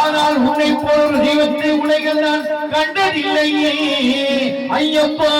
ஆனால் உன்னை போல் ஒரு தெய்வத்தை உலகில் நான் கண்டதில்லையே. ஐயப்பா.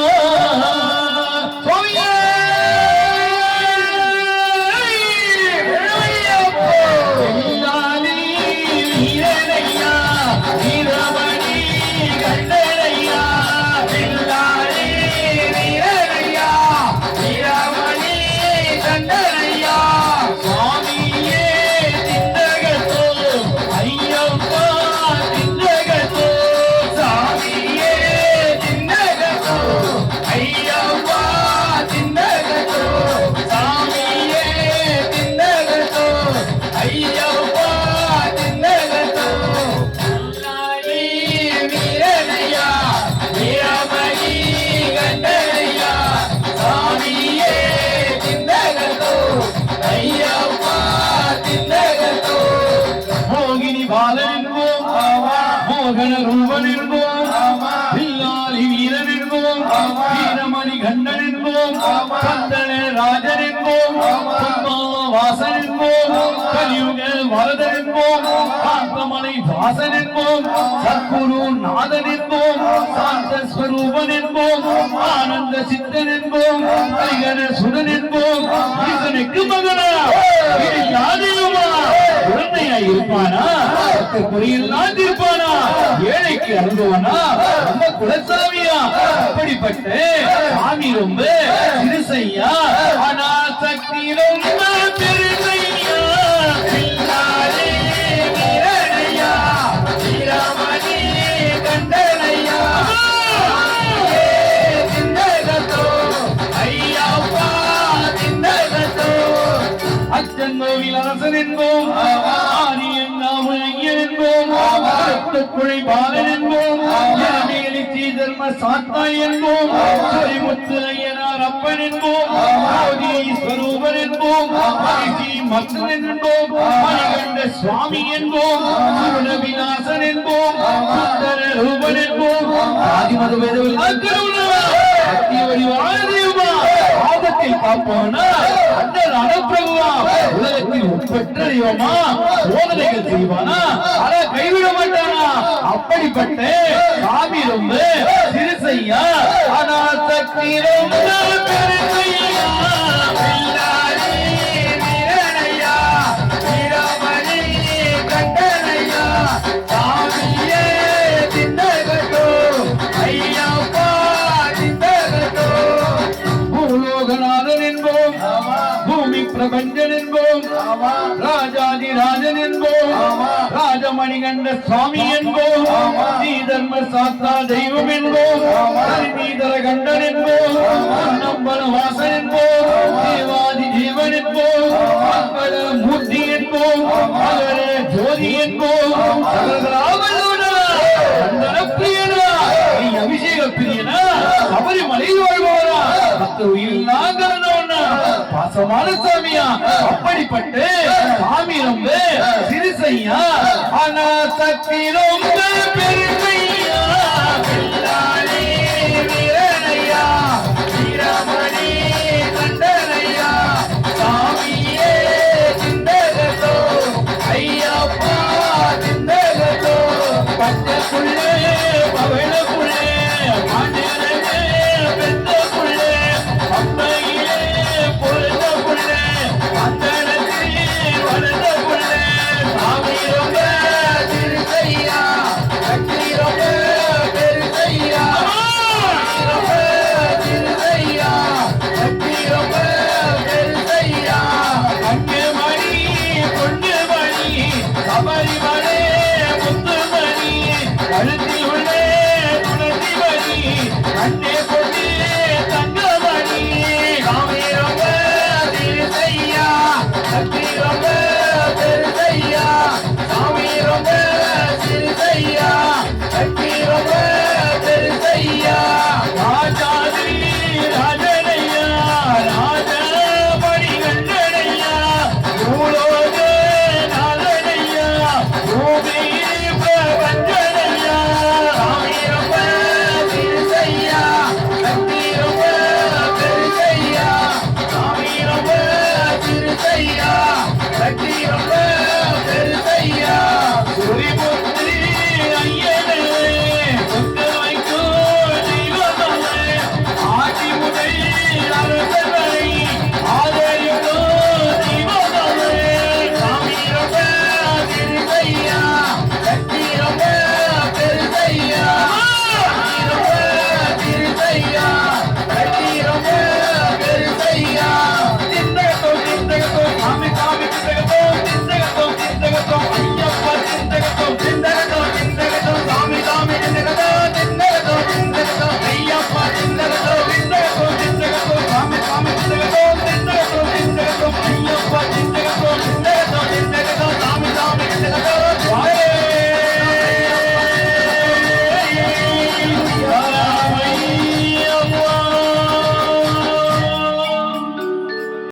ரூபன் என்போம் பில்லாலி வீரன் என்போம் வீரமணி கண்ணன் என்போம் கந்தன ராஜன் என்போம் வாசன் என்போம் கலியுக வரதன் என்போம் காந்தமலை வாசன் என்போம் சத்குரு நாதன் என்போம் சாந்த ஸ்வரூபன் என்போம் ஆனந்த சித்தன் என்போம் கலிகன சுதன் என்போம் ஈசனுக்கு மகனா இது யாதேவமா குழந்தையா இருப்பானா குறியெல்லாம் தீர்ப்பானா ஏழைக்கு அனுபவனா ரொம்ப குலசாமியா? அப்படிப்பட்ட சாமி ரொம்ப சிறுசையா? ஆனா சக்தி ரொம்ப பெருசையா பின்னாலே வீரனையா, என்போம். ஆரிய சாத்தாய் என்போம். முத்து ஐயனார் அப்பன் என்போம். ஜோதி ஸ்வரூபன் என்போம். மகிழ்ச்சி மக்கள் என்போம். மணிகண்ட சுவாமி என்போம். சுருண விநாசன் என்போம். சுந்தர ரூபன் என்போம். ஆதிமத வேதவில் திருவுள்ளவர் சத்திய வடிவான தெய்வமா ஆபத்தில் காப்போனா அண்ணன் அனுப்பிரபுவா உலகத்தில் உட்பட்ட தெய்வமா சோதனைகள் செய்வானா. அத கைவிட மாட்டானா அப்படிப்பட்ட சாமி ரொம்ப சிறுசையா ஆனா சக்தி பிரபஞ்சன் என்போம். ராஜாதி ராஜன் என்போம். ராஜமணிகண்ட சுவாமி என்போம். ஸ்ரீ தர்ம சாஸ்தா தெய்வம் என்போம். நீதர கண்டன் என்போம். நம்பன வாசன் என்போம். தேவாதி ஜீவன் என்போம். மூர்த்தி என்போம். ஜோதி என்போம். சகலராமனோடா, பாசமான சாமியா அப்படிப்பட்டு சாமி ரொம்ப சிறுசையா ஆனா சக்தி ரொம்ப